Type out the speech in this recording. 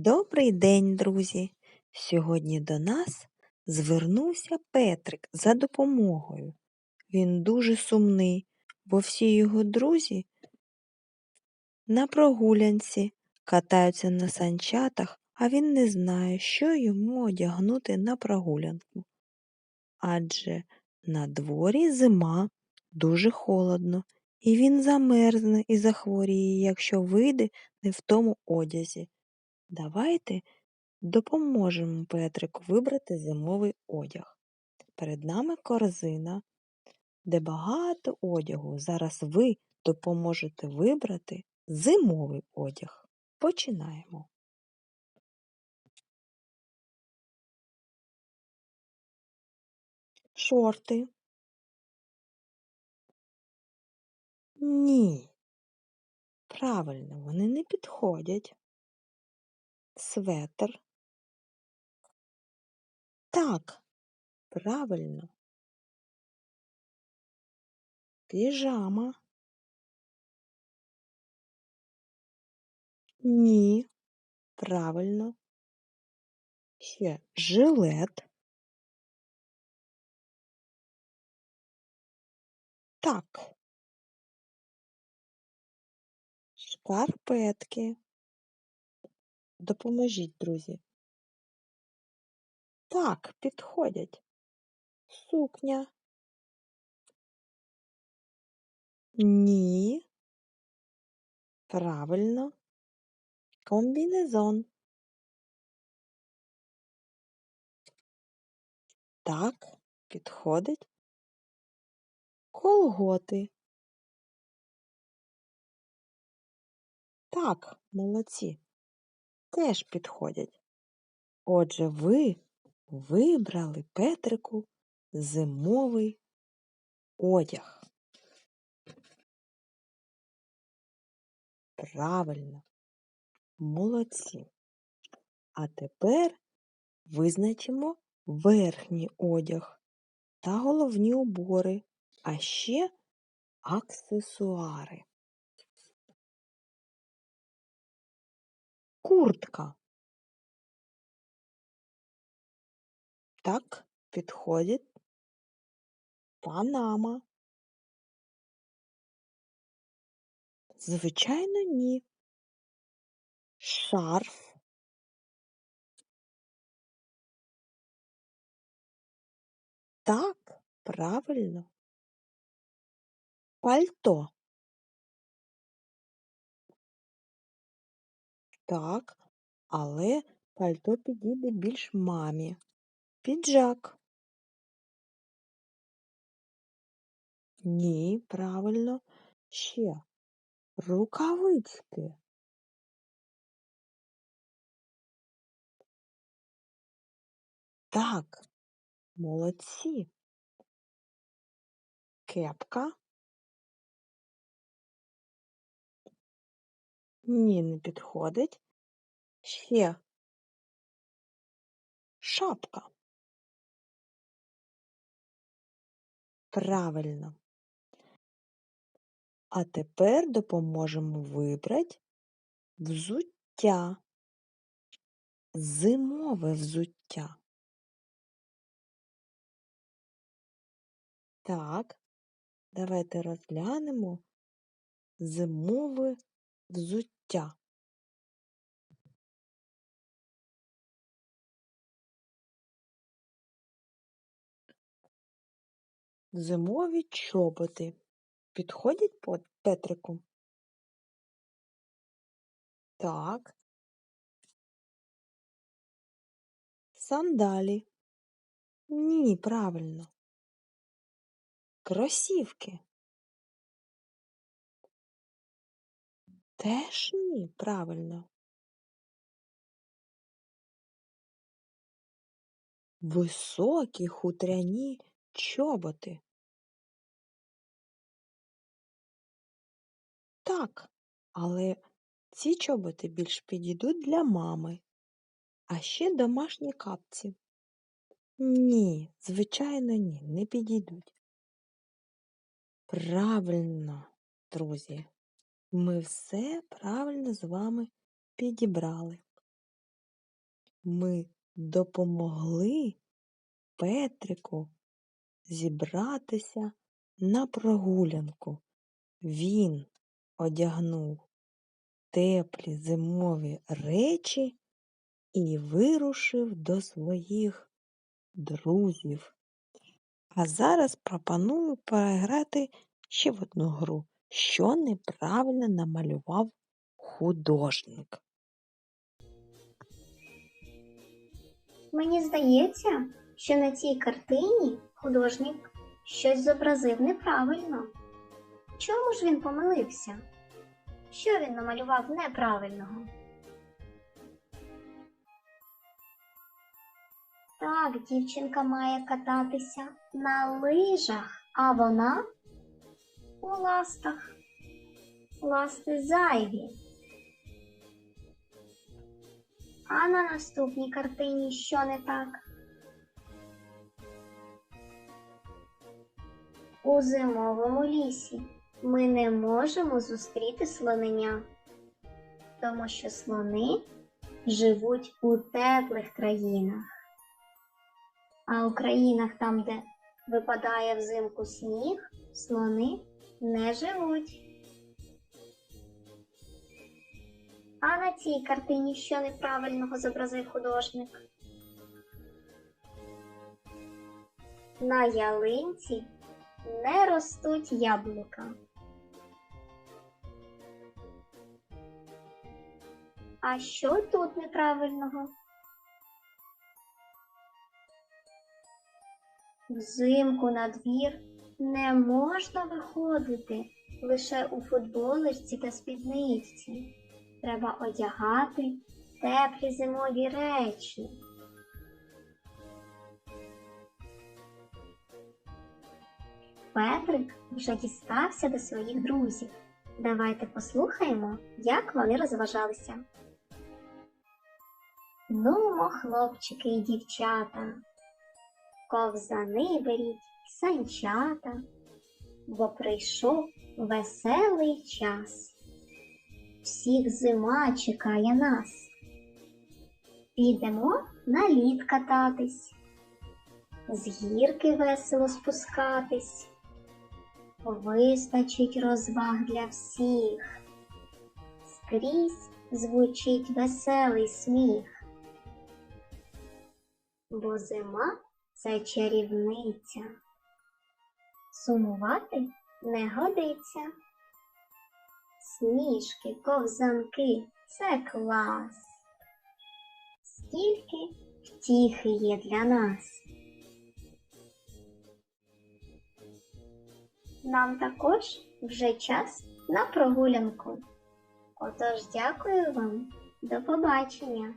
Добрий день, друзі! Сьогодні до нас звернувся Петрик за допомогою. Він дуже сумний, бо всі його друзі на прогулянці катаються на санчатах, а він не знає, що йому одягнути на прогулянку. Адже на дворі зима дуже холодно, і він замерзне і захворіє, якщо вийде не в тому одязі. Давайте допоможемо Петрику вибрати зимовий одяг. Перед нами корзина, де багато одягу. Зараз ви допоможете вибрати зимовий одяг. Починаємо. Шорти. Ні. Правильно, вони не підходять. Светр. Так, правильно. Піжама. Ні. Правильно. Ще жилет. Так. Шкарпетки. Допоможіть, друзі. Так, підходять. Сукня. Ні. Правильно. Комбінезон. Так, підходить. Колготи. Так, молодці. Теж підходять. Отже, ви вибрали Петрику зимовий одяг. Правильно, молодці. А тепер визначимо верхній одяг та головні убори, а ще аксесуари. Куртка. Так, підходить. Панама. Звичайно, ні. Шарф. Так, правильно. Пальто. Так, але пальто підійде більш мамі. Піджак. Ні, правильно. Ще рукавички. Так, молодці. Кепка. Ні, не підходить. Ще шапка. Правильно. А тепер допоможемо вибрати взуття. Зимове взуття. Так, давайте розглянемо зимове взуття. Зимові чоботи. Підходять по Петрику? Так. Сандалі. Ні, правильно. Кросівки. Теж ні, правильно. Високі хутряні чоботи. Так, але ці чоботи більш підійдуть для мами. А ще домашні капці. Ні, звичайно, ні, не підійдуть. Правильно, друзі, ми все правильно з вами підібрали. ми допомогли Петрику зібратися на прогулянку. Він одягнув теплі зимові речі і вирушив до своїх друзів. А зараз пропоную переграти ще в одну гру, що неправильно намалював художник. Мені здається, що на цій картині художник щось зобразив неправильно. Чому ж він помилився? Що він намалював неправильного? Так, дівчинка має кататися на лижах, а вона у ластах. Ласти зайві. А на наступній картині що не так? У зимовому лісі ми не можемо зустріти слонення, тому що слони живуть у теплих країнах. А у країнах там, де випадає взимку сніг, слони не живуть. А на цій картині що неправильного зобразив художник? На ялинці не ростуть яблука. А що тут неправильного? Взимку на двір не можна виходити лише у футболочці та спідничці. Треба одягати теплі зимові речі. Петрик вже дістався до своїх друзів. Давайте послухаємо, як вони розважалися. Нумо, хлопчики і дівчата, ковзани беріть, санчата, бо прийшов веселий час. Всіх зима чекає нас. Підемо на лід кататись, з гірки весело спускатись. Вистачить розваг для всіх. Скрізь звучить веселий сміх. Бо зима це чарівниця. Сумувати не годиться. Сніжки, ковзанки це клас. Скільки втіхи є для нас. Нам також вже час на прогулянку. Отож, дякую вам. До побачення.